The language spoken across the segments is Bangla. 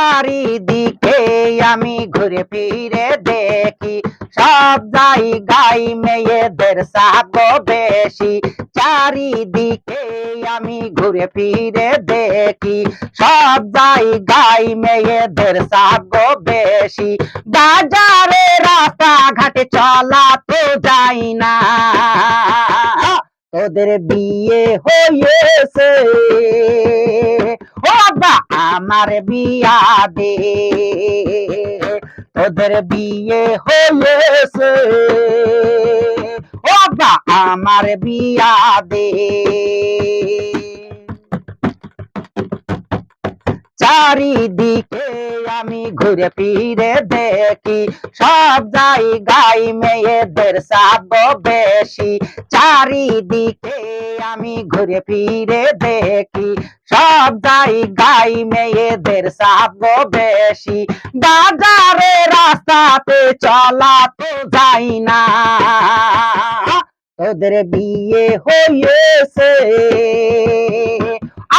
চারিদিকে আমি ঘুরে ফিরে দেখি, সব জায়গায় মেয়েদের সাগ বেশি। চারিদিকে আমি ঘুরে ফিরে দেখি, সব জায়গায় মেয়েদের সাগ বেশি। বাজারে রাস্তাঘাটে চলা তো যাই না। তোদের বিয়ে হয়েছে। ও বা আমার বিয়া দে। তোদের বিয়ে হয়েছে। ও বা, আমার বিয়া দে। চারিদিকে আমি ঘুরে ফিরে দেখি, সব জায়গায় মেয়েদের সাগ বেশি। চারিদিকে আমি ঘুরে ফিরে দেখি সব জায়গায় মেয়েদের সাগ বেশি বাজারে রাস্তাতে চলা তো যাই না। তোদের বিয়ে হয়েছে।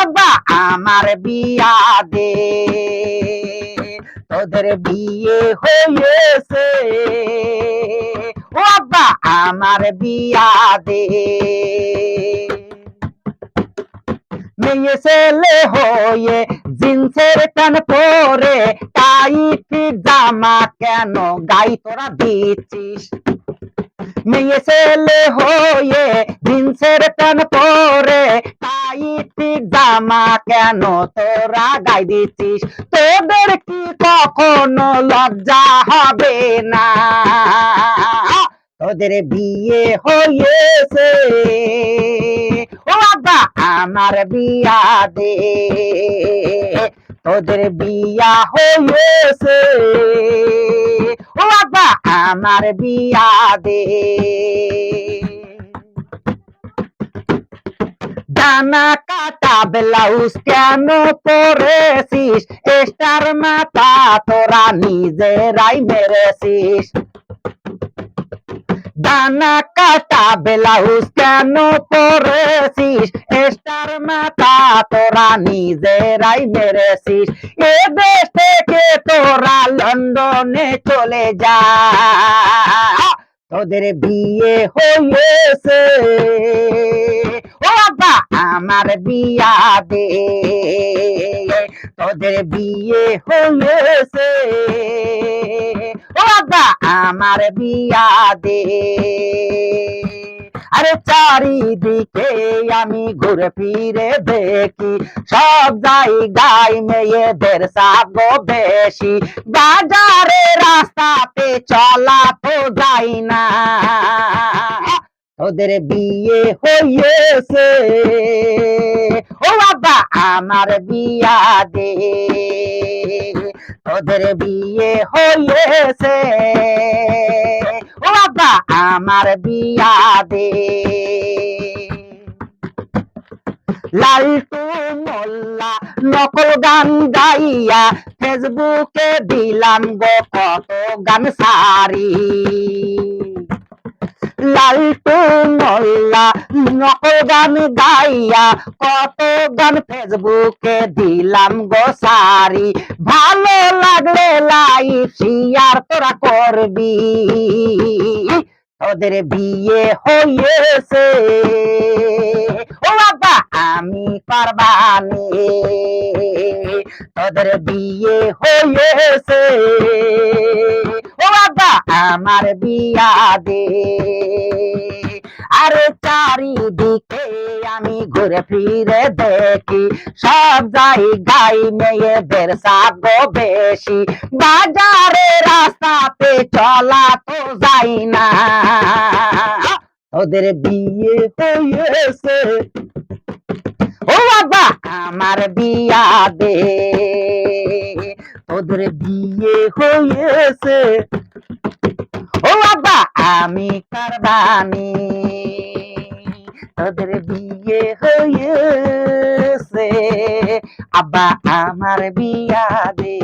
আব্বা, আমার বিয়া দে তোদের বিয়ে হয়েছে। ও আব্বা, আমার বিয়া দে মেয়ে ছেলে হয়ে জিন্সের টান পরে টাইট জামা কেন গাই তোরা দিচ্ছিস? মেয়ে ছেলে হয়ে জিন্সের প্যান পরে টাইট জামা কেন তোরা গাই দিচ্ছিস? তোদের কি কখনো লজ্জা হবে না? তোদের বিয়ে হয়েছে। ও বাবা আমার বিয়া দে। তোদের বিয়া হয়েছে। ও বাবা আমার বিয়া দে। ডানা কাটা ব্লাউজ কেন পরেছিস? স্টার মাথা তোরা নিজেরাই মেরেছিস। ডানা কাটা ব্লাউজ কেন পরেছিস? স্টার মাথা তোরা নিজেরাই মেরেছিস। এ দেশ থেকে তোরা লন্ডনে চলে যা। তোদের বিয়ে হয়েছে। ও আমার বিয়া দে। তোদের বিয়ে হয়েছে। বাবা আমার বিয়া দে। আরে চারিদিকে আমি ঘুরে ফিরে দেখি, সব জায়গায় মেয়েদের সাগ বেশি। বাজারে রাস্তাতে চলা তো যাই না। ওদের বিয়ে হয়েছে ও বাবা আমার বিয়া দে। ওদের বিয়ে হয়েছে। ও বাবা, আমার বিয়া দে। লালটু মোল্লা নকল গান গাইয়া ফেসবুকে দিলাম গো কত গান সারি। লালটু মোল্লা নকল গান গাইয়া কত গান ফেসবুকে দিলাম গো সারি। শেয়ার তোরা করবি। ওদের বিয়ে হয়েছে। ও বাবা আমি পারবানি। তোদের বিয়ে হয়েছে। ও বাবা আমার বিয়া দে। আরে চারিদিকে আমি ঘুরে ফিরে দেখি, সব মেয়েদের সাগ বেশি। বাজারে রাস্তাতে চলা তো যাই না। ওদের বিয়ে ও বাবা, আমার বিয়া দে। ওদের বিয়ে হয়েছে। ও বাবা, আমি কারবানি তোদের বিয়ে হয়েছে। আব্বা আমার বিয়া দে।